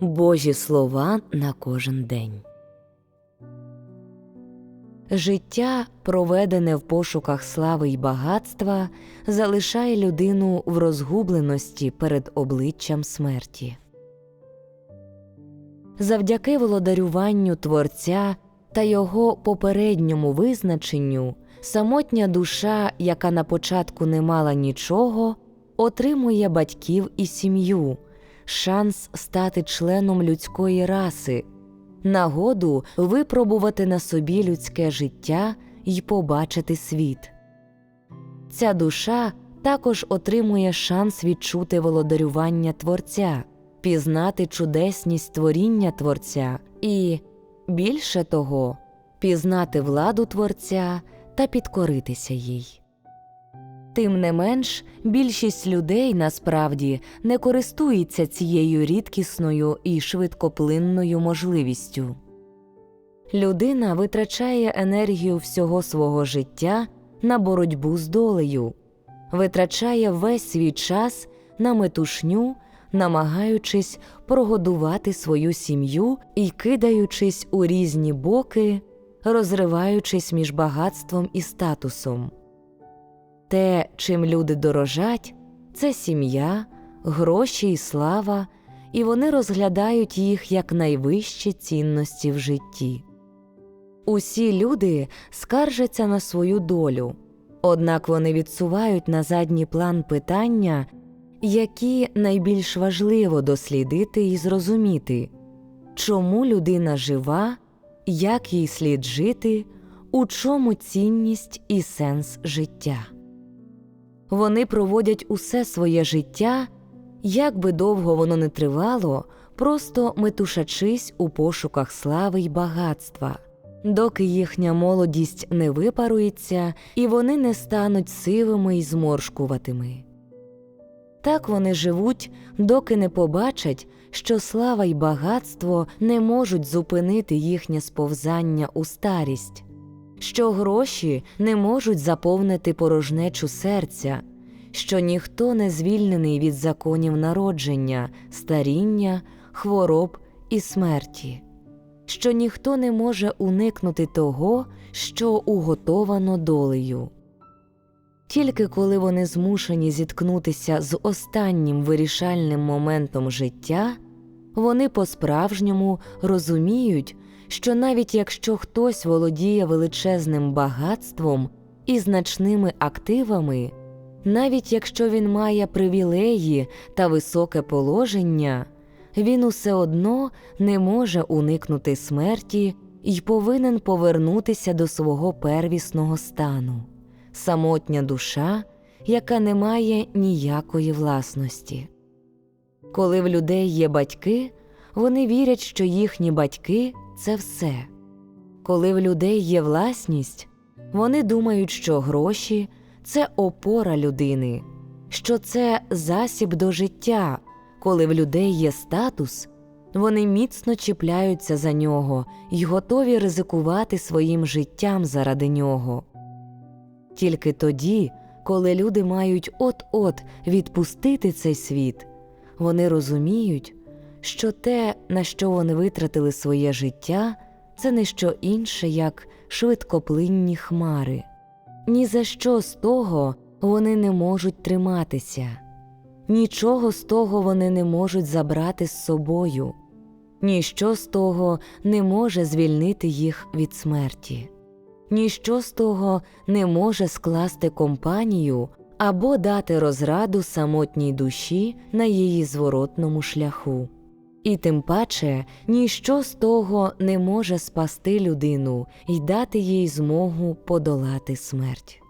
Божі слова на кожен день. Життя, проведене в пошуках слави й багатства, залишає людину в розгубленості перед обличчям смерті. Завдяки володарюванню Творця та його попередньому визначенню, самотня душа, яка на початку не мала нічого, отримує батьків і сім'ю, шанс стати членом людської раси, нагоду випробувати на собі людське життя й побачити світ. Ця душа також отримує шанс відчути володарювання Творця, пізнати чудесність творіння Творця і, більше того, пізнати владу Творця та підкоритися їй. Тим не менш, більшість людей насправді не користується цією рідкісною і швидкоплинною можливістю. Людина витрачає енергію всього свого життя на боротьбу з долею, витрачає весь свій час на метушню, намагаючись прогодувати свою сім'ю і кидаючись у різні боки, розриваючись між багатством і статусом. Те, чим люди дорожать, це сім'я, гроші і слава, і вони розглядають їх як найвищі цінності в житті. Усі люди скаржаться на свою долю, однак вони відсувають на задній план питання, які найбільш важливо дослідити і зрозуміти, чому людина жива, як їй слід жити, у чому цінність і сенс життя. Вони проводять усе своє життя, як би довго воно не тривало, просто метушачись у пошуках слави й багатства, доки їхня молодість не випарується і вони не стануть сивими й зморшкуватими. Так вони живуть, доки не побачать, що слава й багатство не можуть зупинити їхнє сповзання у старість що гроші не можуть заповнити порожнечу серця, що ніхто не звільнений від законів народження, старіння, хвороб і смерті, що ніхто не може уникнути того, що уготовано долею. Тільки коли вони змушені зіткнутися з останнім вирішальним моментом життя, вони по-справжньому розуміють, що навіть якщо хтось володіє величезним багатством і значними активами, навіть якщо він має привілеї та високе положення, він усе одно не може уникнути смерті і повинен повернутися до свого первісного стану, самотня душа, яка не має ніякої власності. Коли в людей є батьки, вони вірять, що їхні батьки це все. Коли в людей є власність, вони думають, що гроші це опора людини, що це засіб до життя. Коли в людей є статус, вони міцно чіпляються за нього і готові ризикувати своїм життям заради нього. Тільки тоді, коли люди мають от-от відпустити цей світ, вони розуміють, що те, на що вони витратили своє життя, це не що інше, як швидкоплинні хмари. Ні за що з того вони не можуть триматися, нічого з того вони не можуть забрати з собою, ніщо з того не може звільнити їх від смерті, ніщо з того не може скласти компанію або дати розраду самотній душі на її зворотному шляху. І тим паче ніщо з того не може спасти людину і дати їй змогу подолати смерть.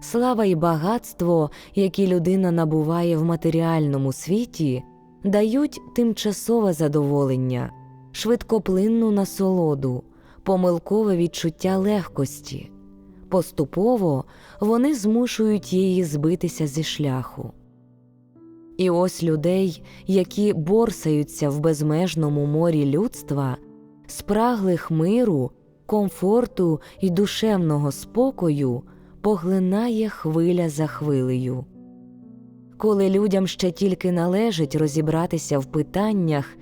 Слава і багатство, які людина набуває в матеріальному світі, дають тимчасове задоволення, швидкоплинну насолоду, помилкове відчуття легкості. Поступово вони змушують її збитися зі шляху. І ось людей, які борсаються в безмежному морі людства, спраглих миру, комфорту і душевного спокою, поглинає хвиля за хвилею. Коли людям ще тільки належить розібратися в питаннях,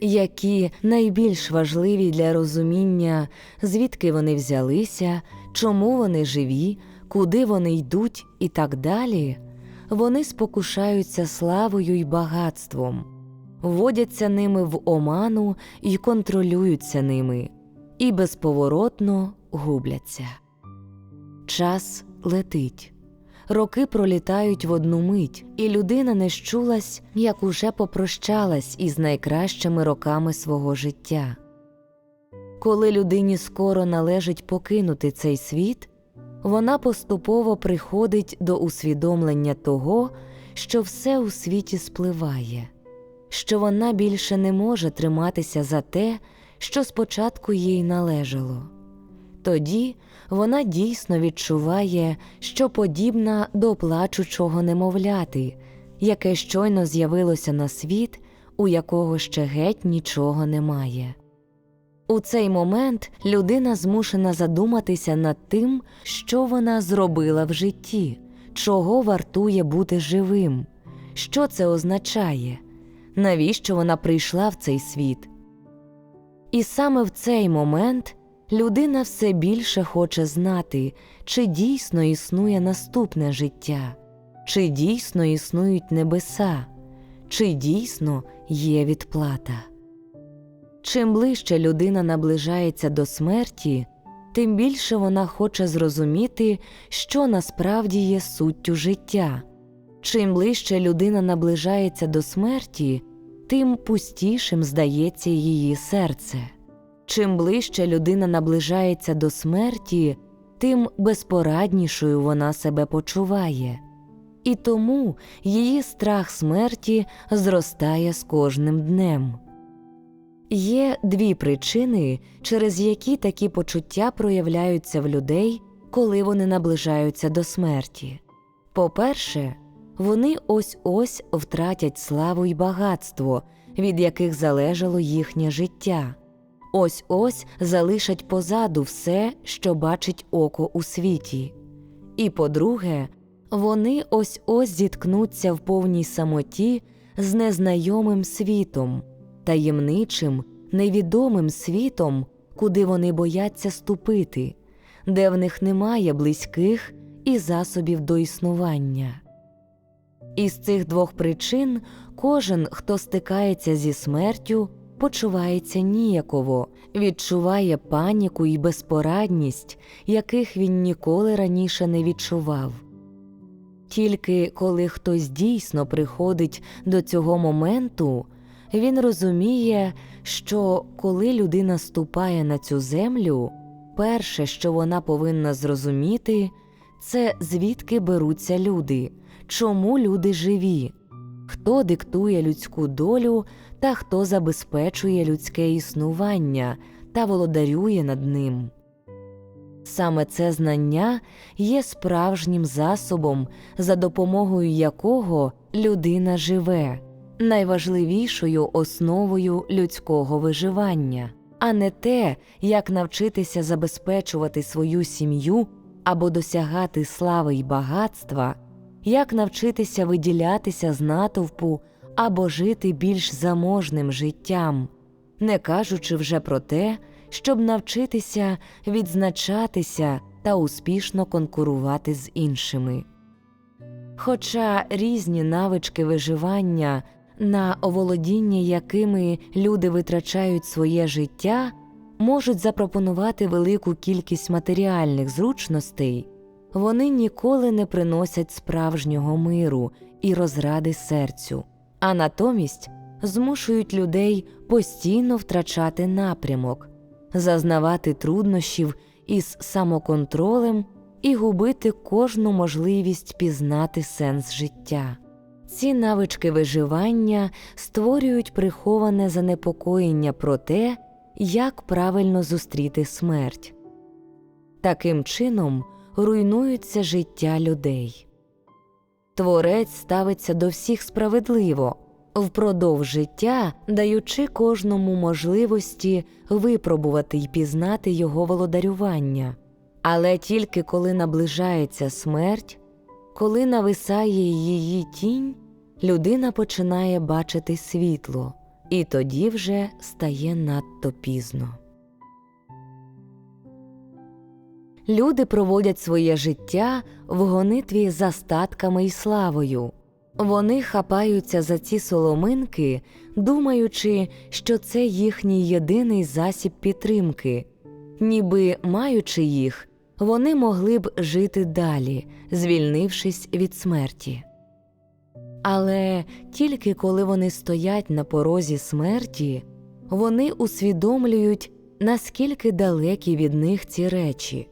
які найбільш важливі для розуміння, звідки вони взялися, чому вони живі, куди вони йдуть і так далі, вони спокушаються славою й багатством, вводяться ними в оману і контролюються ними, і безповоротно губляться. Час летить. Роки пролітають в одну мить, і людина не щулась, як уже попрощалась із найкращими роками свого життя. Коли людині скоро належить покинути цей світ, вона поступово приходить до усвідомлення того, що все у світі спливає, що вона більше не може триматися за те, що спочатку їй належало. Тоді вона дійсно відчуває, що подібна до плачучого немовляти, яке щойно з'явилося на світ, у якого ще геть нічого немає. У цей момент людина змушена задуматися над тим, що вона зробила в житті, чого вартує бути живим, що це означає, навіщо вона прийшла в цей світ. І саме в цей момент людина все більше хоче знати, чи дійсно існує наступне життя, чи дійсно існують небеса, чи дійсно є відплата. Чим ближче людина наближається до смерті, тим більше вона хоче зрозуміти, що насправді є суттю життя. Чим ближче людина наближається до смерті, тим пустішим здається її серце. Чим ближче людина наближається до смерті, тим безпораднішою вона себе почуває, і тому її страх смерті зростає з кожним днем. Є дві причини, через які такі почуття проявляються в людей, коли вони наближаються до смерті. По-перше, вони ось ось втратять славу й багатство, від яких залежало їхнє життя, ось ось залишать позаду все, що бачить око у світі. І по-друге, вони ось ось зіткнуться в повній самоті з незнайомим світом таємничим, невідомим світом, куди вони бояться ступити, де в них немає близьких і засобів до існування. Із цих двох причин кожен, хто стикається зі смертю, почувається ніяково, відчуває паніку і безпорадність, яких він ніколи раніше не відчував. Тільки коли хтось дійсно приходить до цього моменту, він розуміє, що коли людина ступає на цю землю, перше, що вона повинна зрозуміти, це звідки беруться люди, чому люди живі, хто диктує людську долю та хто забезпечує людське існування та володарює над ним. Саме це знання є справжнім засобом, за допомогою якого людина живе найважливішою основою людського виживання, а не те, як навчитися забезпечувати свою сім'ю або досягати слави й багатства, як навчитися виділятися з натовпу або жити більш заможним життям, не кажучи вже про те, щоб навчитися відзначатися та успішно конкурувати з іншими. Хоча різні навички виживання на оволодіння якими люди витрачають своє життя, можуть запропонувати велику кількість матеріальних зручностей, вони ніколи не приносять справжнього миру і розради серцю, а натомість змушують людей постійно втрачати напрямок, зазнавати труднощів із самоконтролем і губити кожну можливість пізнати сенс життя. Ці навички виживання створюють приховане занепокоєння про те, як правильно зустріти смерть. Таким чином руйнується життя людей. Творець ставиться до всіх справедливо, впродовж життя даючи кожному можливості випробувати й пізнати його володарювання, але тільки коли наближається смерть. Коли нависає її тінь, людина починає бачити світло, і тоді вже стає надто пізно. Люди проводять своє життя в гонитві за статками і славою. Вони хапаються за ці соломинки, думаючи, що це їхній єдиний засіб підтримки, ніби маючи їх, вони могли б жити далі, звільнившись від смерті. Але тільки коли вони стоять на порозі смерті, вони усвідомлюють, наскільки далекі від них ці речі,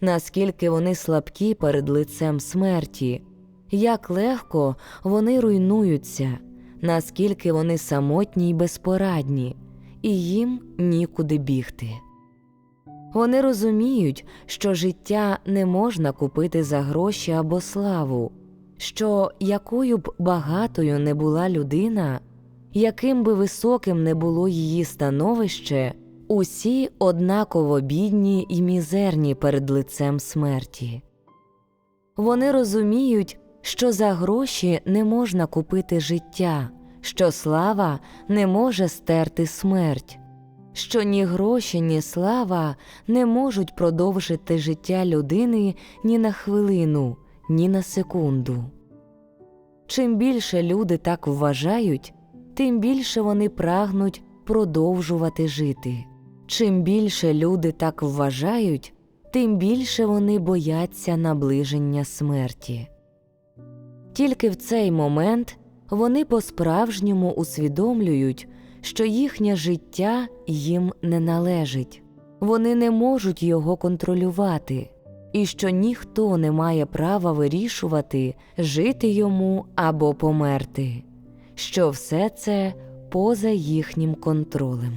наскільки вони слабкі перед лицем смерті, як легко вони руйнуються, наскільки вони самотні й безпорадні, і їм нікуди бігти. Вони розуміють, що життя не можна купити за гроші або славу, що якою б багатою не була людина, яким би високим не було її становище, усі однаково бідні й мізерні перед лицем смерті. Вони розуміють, що за гроші не можна купити життя, що слава не може стерти смерть, що ні гроші, ні слава не можуть продовжити життя людини ні на хвилину, ні на секунду. Чим більше люди так вважають, тим більше вони прагнуть продовжувати жити. Чим більше люди так вважають, тим більше вони бояться наближення смерті. Тільки в цей момент вони по-справжньому усвідомлюють, що їхнє життя їм не належить, вони не можуть його контролювати, і що ніхто не має права вирішувати, жити йому або померти, що все це поза їхнім контролем.